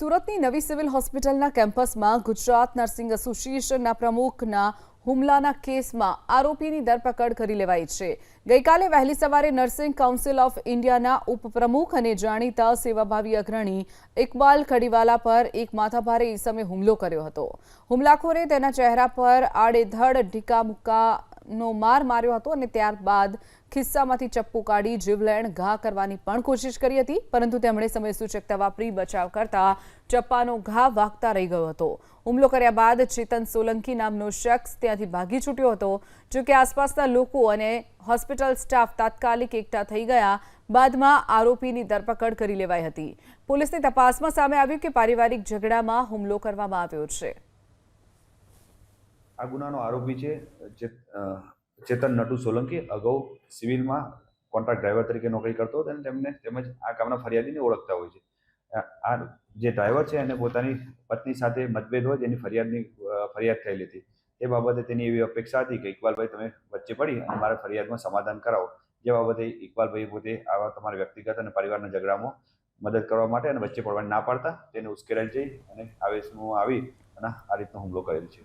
સુરતની નવી સિવિલ હોસ્પિટલના કેમ્પસમાં ગુજરાત નર્સિંગ એસોસિએશનના પ્રમુખના હુમલાના કેસમાં આરોપીની ધરપકડ કરી લેવાઈ છે. ગઈકાલે વહેલી સવારે નર્સિંગ કાઉન્સિલ ઓફ ઇન્ડિયાના ઉપપ્રમુખ અને જાણીતા સેવાભાવી અગ્રણી ઇકબાલ કડીવાલા પર એક માથાભારે ઈસમે હુમલો કર્યો હતો. હુમલાખોરે તેના ચહેરા પર આડેધડ ઢીકા મુક્કાનો માર માર્યો હતો અને ત્યારબાદ ખિસ્સામાંથી ચપ્પુ કાઢી જીવલેણ ઘા કરવાની પણ કોશિશ કરી હતી, પરંતુ તેમણે સમય સૂચકતા વાપરી બચાવ કરતા ચપ્પાનો ઘા વાગતા રહી ગયો હતો. હુમલો કર્યા બાદ ચેતન સોલંકી નામનો શખ્સ ત્યાંથી ભાગી છૂટ્યો હતો, જો કે આસપાસના લોકો અને હોસ્પિટલ સ્ટાફ તાત્કાલિક એકઠા થઈ ગયા, બાદમાં આરોપીની ધરપકડ કરી લેવાઈ હતી. પોલીસની તપાસમાં સામે આવ્યું કે પારિવારિક ઝઘડામાં હુમલો કરવામાં આવ્યો છે. આ ગુનાનો આરોપી છે ચેતન નટુ સોલંકી, અગાઉ સિવિલમાં કોન્ટ્રાક્ટ ડ્રાઈવર તરીકે નોકરી કરતો હતો અને તેમને તેમજ આ કામના ફરિયાદીને ઓળખતા હોય છે. આ જે ડ્રાઈવર છે એને પોતાની પત્ની સાથે મતભેદ હોય, જેની ફરિયાદની ફરિયાદ થયેલી હતી. એ બાબતે તેની એવી અપેક્ષા હતી કે ઇકબાલભાઈ તમે વચ્ચે પડી અને મારા ફરિયાદમાં સમાધાન કરાવો. જે બાબતે ઇકબાલભાઈ પોતે આવા તમારા વ્યક્તિગત અને પરિવારના ઝઘડામાં મદદ કરવા માટે અને વચ્ચે પડવાની ના પાડતા તેને ઉશ્કેરાઈ જઈ અને આવેશમાં આવી અને આ રીતનો હુમલો કરેલ છે.